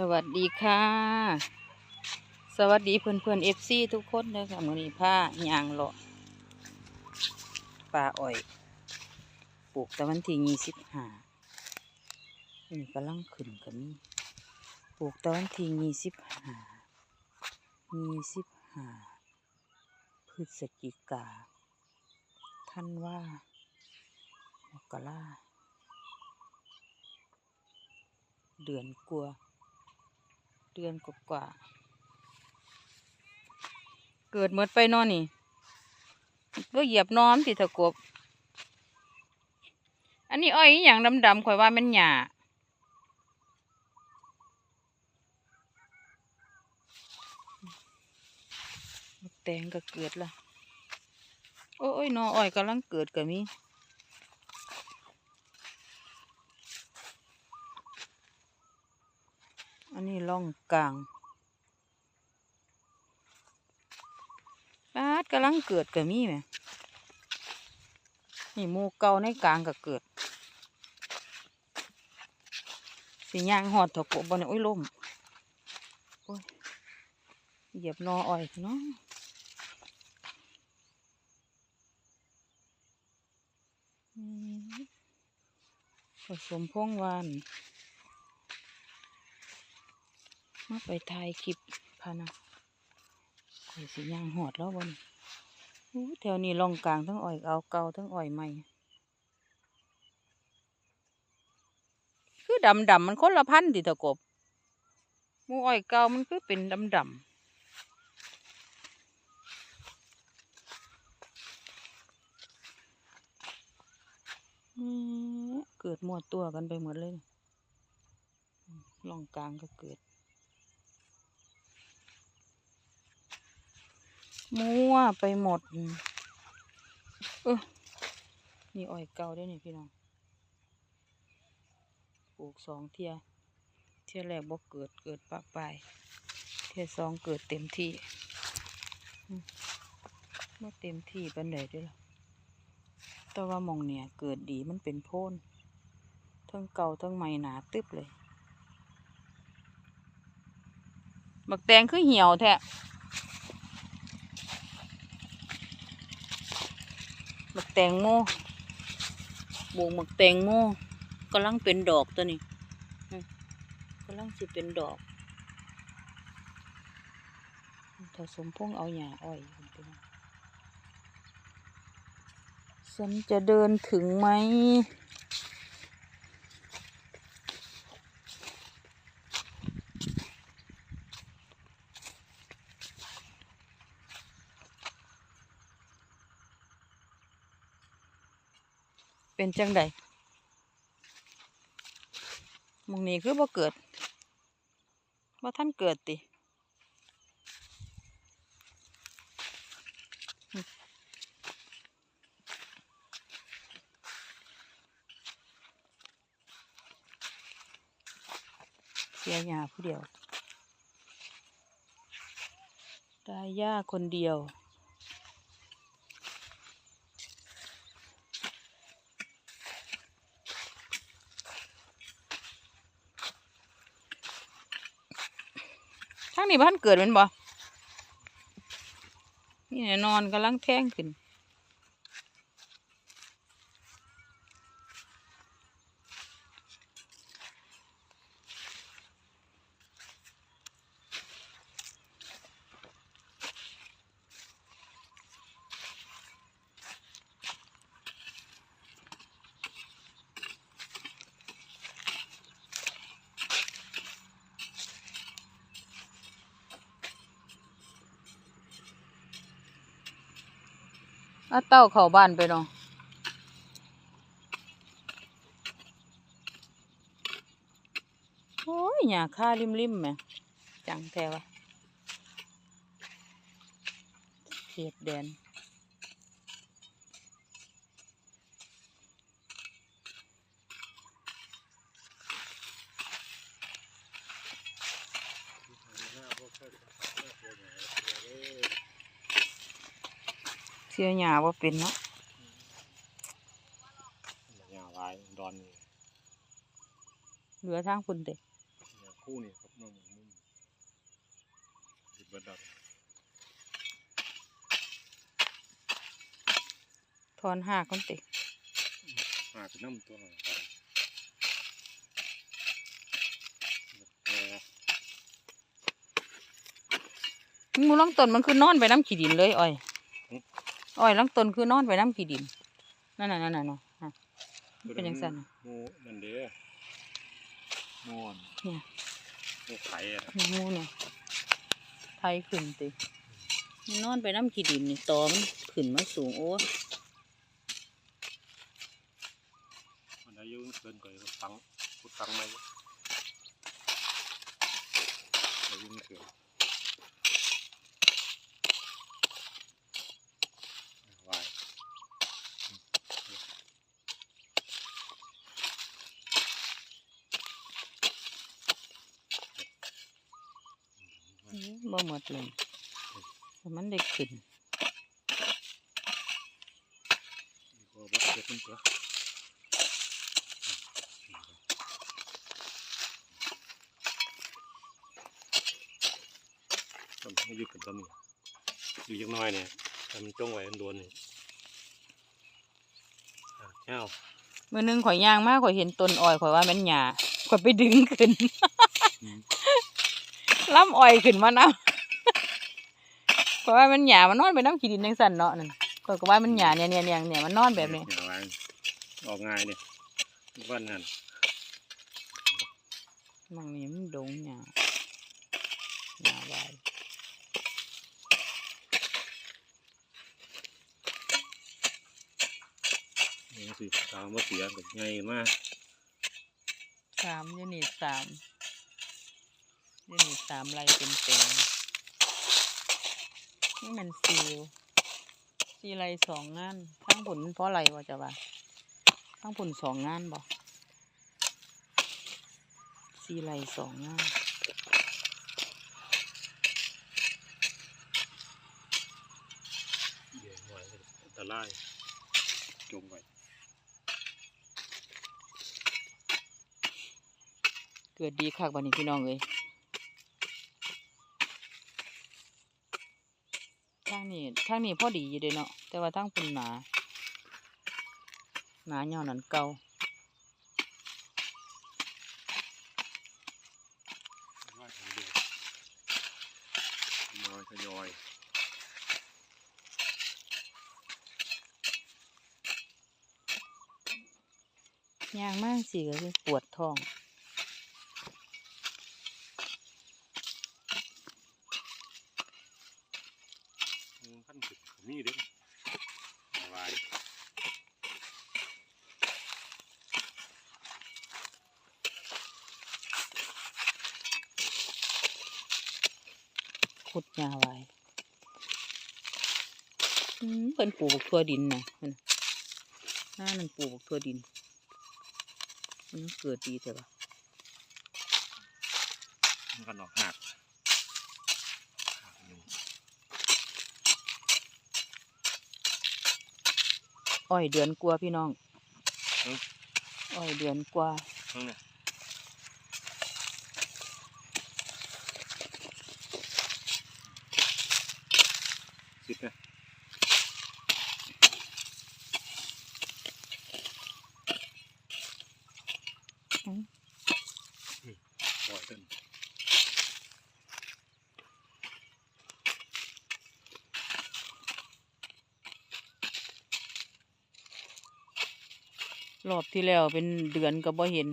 สวัสดีค่ะ สวัสดีเพื่อนเพื่อนเอฟซีทุกคนเลยค่ะมือนี้ผ้ายางเลาะปลาอ้อย ปลูกต่วันที่ยี่สิบห้านี่กำลังขึ้นกันนี่ปลูกต่วันที่ยี่สิบห้ายี่สิบห้าพฤศจิกา ท่านว่ามกราเดือนกลัว เดือนกว่าเกิดเมื่อไปนอนนี่ก็เหยียบน้อมติตะกบ อันนี้อ้อยอย่างดำๆข่อยว่ามันหยาแตงก็เกิดละโอ้ยนออ้อยกำลังเกิดก็มี อันนี้ร่องกลางปาดกำลังเกิดก็มีไหมนี่มูเก่าในกลางก็เกิดสิย่างหอดถกบนโอ้ยล่มโอ้ยเหยียบนออ้อยเนาะผสมพงวาน มาไปถ่ายคลิปพานะข่อยสิย่างหอดแล้วบนแถวนี้ล่องกลางทั้งอ้อยเอาเก่าทั้งอ้อยใหม่ คือดำดำมันคนละพันธุ์ติตะกบมูอ้อยเก่ามันคือเป็นดำดำเกิดหมดตัวกันไปหมดเลย ลองกลางก็เกิด มั่วไปหมด เออนี่อ้อยเก่าได้อนี่พี่น้องปลูกสองเทีย เทียแรกบ่เกิดเกิดปะปลายเทียสองเกิดเต็มที่อืมบ่เต็มที่ปันใดเด้วยล่ะแต่ว่ามองเนี่ยเกิดดีมันเป็นโพนทั้งเก่าทั้งใหม่หนาตึบเลย บักแตงคือเหี่ยวแท้ หมัก แตงโมบวงหมักแตงโมกำลังเป็นดอกตัวนี้อืมกำลังสิเป็นดอกถ้าสมพงษ์เอาหญ้าอ้อยฉันจะเดินถึงไหม เป็นจังใดมองนี้คือบ่เกิดบ่ท่านเกิดติเสียยาผู้เดียวได้ย่าคนเดียว นี่บ้านเกิดแมันบ่นี่แน่นอนกำลังแท่งขึ้น อาเต้าเข้าบ้านไปเนาะโอ้ยหยาค่าริมริมแม่จังแท้วะเขียดแดน เสียหญ้าว่าเป็นเนาะอย่าลายดอนนี่เหลือทางคุณเด็กเนี่ยคคู่นี่ครับน้องหมูมุมดิบดัดถอนหากคนติหาเป็นน้ำตัวหางเออหมูลังต้นมันคือนอนไปน้ำขี้ดินเลยอ้อย อ้อยลังต้นคือนอนไปน้ำขี้ดิน นั่นน่ะนั่นน่ะเนาะฮะเป็นจังซั่นน่ะหมูนั่นเด้อหมูอันเนี่ยหมูไข่อะหมูเนี่ยไทยขึ้นติมันนอนไปน้ำขี้ดินนี่ตอมันขึ้นมาสูงโอ้มันอายุเกินกว่าจะฟังพูดฟังไหมอายุไม่เกินวาย อื้อ บ่หมดเลยแต่มันได้ขึ้นดีกว่าบักเก็ตมันตัวต้นไม่ยึดกันต้นนี่อยู่ยังน้อยเนี่ยทำมันจ้องไว้มันโดนนี่อะเจ้ามือหนึงข่อยย่างมากข่อยเห็นต้นอ้อยข่อยว่ามันหยาข่อยไปดึงขึ้นอืม ล้ำอ้อยขึ้นมานะข่อยว่ามันหยามันนอนไปน้ำขี้ดินจังสั่นเนาะนั่นข่อยก็ว่ามันหยาเนี่ยเนี่ยเนี่ยเนี่ยมันนอนแบบนี้อย่าไว้ออกง่ายเนี่ยวันนั้นมองนี่มันดงหยาหยาไว้นี่สิตามว่าเสียกับไงมากสามอยูนิตสาม อยูนิตสามไรเป็นเต็มนี่มันซีลซีไรสองงานข้างผลเพราะอะไรวะจะว่าข้างผลสองงานบอกซีไรสองงานเดี๋ยวหน่อยอันตรายจมไว้เกิดดีคักบันนี้พี่น้องเลยางนี้ทางนี้พอดีอยู่เด้เนาะแต่ว่าทางปุ่นหนาหนาเงานั่นเก่าว่าทางเดียวทยอยทยอยย่างมากสิก็คือปวดท้อง อืมขั้นสุดก็มีเด้อสบาย ขุดยาไว้อืมเพิ่นปลูกบักทั่วดินนะเพิ่นน่ะหน้านั่นปลูกบักทั่วดิน มันเกิดดีแต่ว่ามันก็หนอกหักหักอยู่อ้อยเดือนกว่าพี่น้อง อ้อยเดือนกว่าข้างเนี่ย สิบนะอืมปล่อยกันรอบที่แล้วเป็นเดือนก็บ่เห็น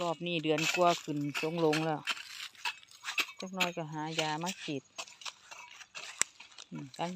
รอบนี้เดือนกว่าขึ้นทรงลงแล้วจักหน้อยก็หายามาฉีด อืมการ